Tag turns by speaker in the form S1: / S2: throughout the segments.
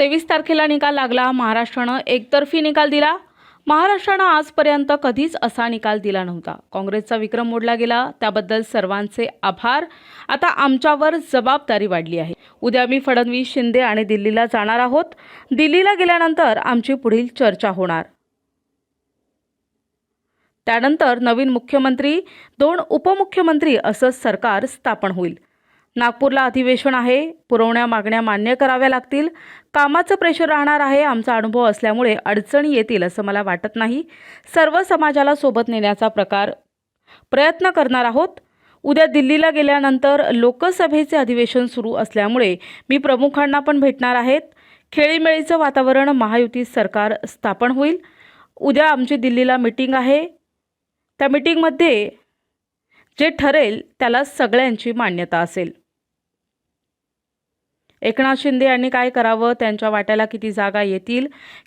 S1: तेवीस तारखेला निकाल लागला. महाराष्ट्रानं एकतर्फी निकाल दिला. महाराष्ट्रानं आजपर्यंत कधीच असा निकाल दिला नव्हता. काँग्रेसचा विक्रम मोडला गेला. त्याबद्दल सर्वांचे आभार. आता आमच्यावर जबाबदारी वाढली आहे. उद्या मी फडणवीस शिंदे आणि दिल्लीला जाणार आहोत. दिल्लीला गेल्यानंतर आमची पुढील चर्चा होणार. त्यानंतर नवीन मुख्यमंत्री दोन उपमुख्यमंत्री असं सरकार स्थापन होईल. नागपूरला अधिवेशन आहे. पुरवण्या मागण्या मान्य कराव्या लागतील. कामाचं प्रेशर राहणार आहे आमचा अनुभव असल्यामुळे अडचणी येतील असं मला वाटत नाही. सर्व समाजाला सोबत नेण्याचा प्रकार प्रयत्न करणार आहोत. उद्या दिल्लीला गेल्यानंतर लोकसभेचे अधिवेशन सुरू असल्यामुळे मी प्रमुखांना पण भेटणार आहेत. खेळीमेळीचं वातावरण महायुती सरकार स्थापन होईल. उद्या आमची दिल्लीला मिटिंग आहे. त्या मिटिंगमध्ये जे ठरेल त्याला सगळ्यांची मान्यता असेल. एकनाथ शिंदे यांनी काय करावं? त्यांच्या वाट्याला किती जागा येतील?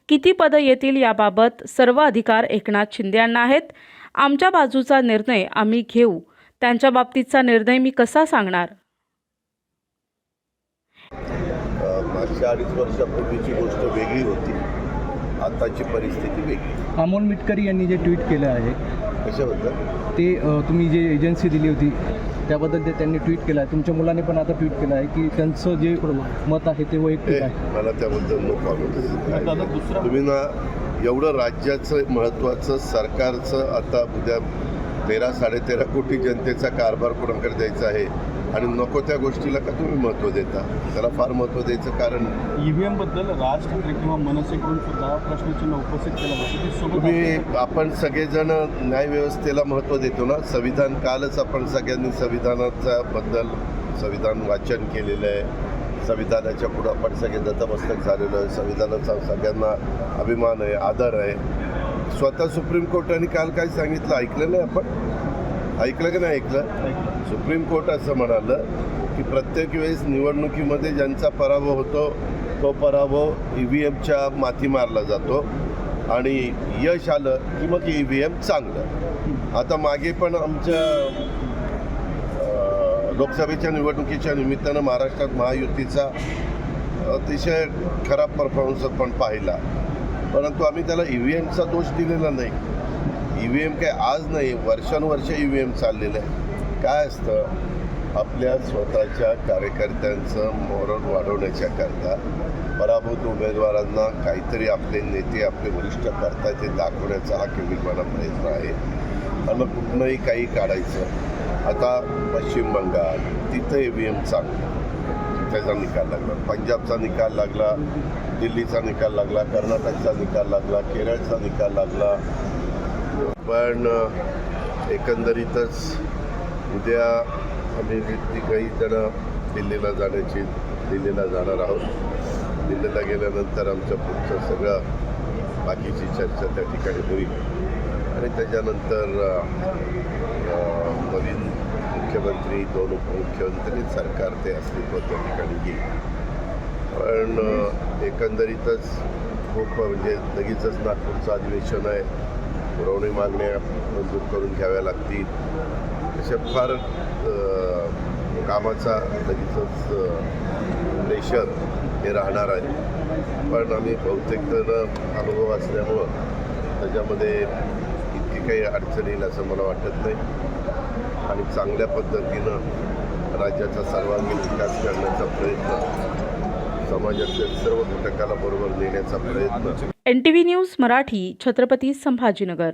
S1: किती पदं येतील याबाबत सर्व अधिकार एकनाथ शिंदे यांना आहेत. आमच्या बाजूचा निर्णय आम्ही घेऊ. त्यांच्या बाबतीतचा निर्णय मी कसा सांगणार?
S2: मागच्या अडीच वर्षापूर्वीची गोष्ट वेगळी होती. आताची परिस्थिती वेगळी.
S3: अमोल मिटकरी यांनी जे ट्विट केलं आहे
S2: कशाबद्दल?
S3: ते तुम्ही जे एजन्सी दिली होती त्याबद्दल ते त्यांनी ट्विट केलं आहे तुमच्या मुलाने पण आता ट्विट केलं आहे की त्यांचं जे मत आहे ते वैयक्तिक आहे.
S2: मला त्याबद्दल नो कॉमेंट्स तुम्ही ना एवढं राज्याचं महत्त्वाचं सरकारचं आता उद्या तेरा साडेतेरा कोटी जनतेचा कारभार कोणाकडे द्यायचा आहे. आणि नको त्या गोष्टीला का तुम्ही महत्त्व देता? त्याला फार महत्त्व द्यायचं कारण?
S4: ईव्हीएमबद्दल राज ठाकरे किंवा मनसेकडून सुद्धा प्रश्नचिन्ह उपस्थित केलं
S2: तुम्ही आपण सगळेजण न्यायव्यवस्थेला महत्त्व देतो ना? संविधान कालच आपण सगळ्यांनी संविधानाचा बद्दल संविधान वाचन केलेलं आहे. संविधानाच्या पुढं आपण सगळे नतमस्तक झालेलो आहे. संविधानाचा सगळ्यांना अभिमान आहे आदर आहे. स्वतः सुप्रीम कोर्टाने काल काय सांगितलं? ऐकलं नाही आपण? ऐकलं की नाही ऐकलं? सुप्रीम कोर्ट असं म्हणालं की प्रत्येक वेळेस निवडणुकीमध्ये ज्यांचा पराभव होतो तो पराभव ई व्ही एमच्या माथी मारला जातो. आणि यश आलं की मग ई व्ही एम चांगलं. आता मागे पण आमच्या लोकसभेच्या निवडणुकीच्या निमित्तानं महाराष्ट्रात महायुतीचा अतिशय खराब परफॉर्मन्स आपण पाहिला. परंतु आम्ही त्याला ई व्ही एमचा दोष दिलेला नाही. ई व्ही एम काय आज नाही वर्षानुवर्ष ई व्ही एम चाललेलं आहे. काय असतं? आपल्या स्वतःच्या कार्यकर्त्यांचं मोरल वाढवण्याच्याकरता पराभूत उमेदवारांना काहीतरी आपले नेते आपले वरिष्ठ करतात ते दाखवण्याचा हा केविलवाना प्रयत्न आहे. आणि मग कुठनंही काही काढायचं. आता पश्चिम बंगाल तिथं ई व्ही एम चांगलं त्याचा निकाल लागला. पंजाबचा निकाल लागला दिल्लीचा निकाल लागला कर्नाटकचा निकाल लागला केरळचा निकाल लागला. पण एकंदरीतच उद्या आम्ही काही जण दिल्लीला जाण्याची दिल्लीला जाणार आहोत. दिल्लीला गेल्यानंतर आमच्या पुढचं सगळं बाकीची चर्चा त्या ठिकाणी होईल. आणि त्याच्यानंतर नवीन मुख्यमंत्री दोन उपमुख्यमंत्री सरकार ते अस्तित्व त्या ठिकाणी येईल. पण एकंदरीतच खूप म्हणजे लगेचच नागपूरचं अधिवेशन आहे. पुरवणी मागण्या मंजूर करून घ्याव्या लागतील. अशा फार कामाचा लगेचच प्रेशर हे राहणार आहे. पण आम्ही बहुतेक जण अनुभव असल्यामुळं त्याच्यामध्ये इतकी काही अडचण येईल असं मला वाटत नाही. आणि चांगल्या पद्धतीनं राज्याचा सर्वांगीण विकास करण्याचा प्रयत्न समाजातल्या सर्व घटकाला बरोबर नेण्याचा प्रयत्न.
S1: N T V news Marathi Chhatrapati Sambhajinagar.